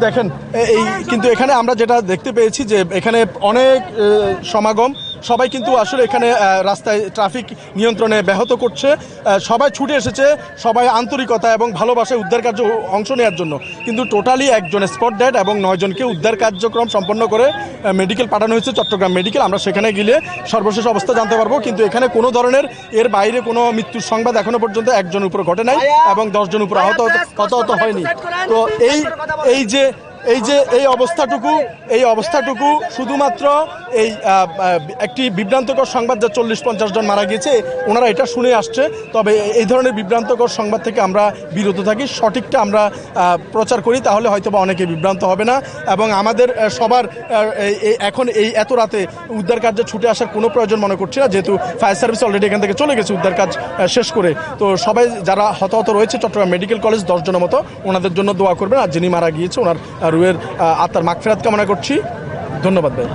দেখেন এই কিন্তু এখানে আমরা যেটা দেখতে পেয়েছি যে এখানে অনেক সমাগম। সবাই কিন্তু আসলে এখানে রাস্তায় ট্রাফিক নিয়ন্ত্রণে ব্যাহত করছে। সবাই ছুটে এসেছে সবাই আন্তরিকতা এবং ভালোবাসায় উদ্ধার কার্য অংশ নেওয়ার জন্য। কিন্তু টোটালি একজন স্পট ডেড এবং নয়জনকে উদ্ধার কার্যক্রম সম্পন্ন করে মেডিকেল পাঠানো হয়েছে চট্টগ্রাম মেডিকেল। আমরা সেখানে গেলে সর্বশেষ অবস্থা জানতে পারব। কিন্তু এখানে কোনো ধরনের এর বাইরে কোনো মৃত্যুর সংবাদ এখনও পর্যন্ত একজন উপর ঘটে নাই এবং দশজন উপর আহত হতাহত হয়নি। তো এই এই যে এই যে এই অবস্থাটুকু এই অবস্থাটুকু শুধুমাত্র এই একটি বিভ্রান্তকর সংবাদ যা চল্লিশ পঞ্চাশ জন মারা গিয়েছে, ওনারা এটা শুনে আসছে। তবে এই ধরনের বিভ্রান্তকর সংবাদ থেকে আমরা বিরত থাকি, সঠিকটা আমরা প্রচার করি, তাহলে হয়তো বা অনেকে বিভ্রান্ত হবে না। এবং আমাদের সবার এখন এই এত রাতে উদ্ধার কার্যে ছুটে আসার কোনো প্রয়োজন মনে করছি না, যেহেতু ফায়ার সার্ভিস অলরেডি এখান থেকে চলে গেছে, উদ্ধার কাজ শেষ করে। তো সবাই যারা হতাহত রয়েছে, চট্টগ্রাম মেডিকেল কলেজ দশজনের মতো, ওনাদের জন্য দোয়া করবেন, আর যিনি মারা গিয়েছে, ওনার রুয়ের আত্মার মাগফেরাত কামনা করছি। ধন্যবাদ ভাই।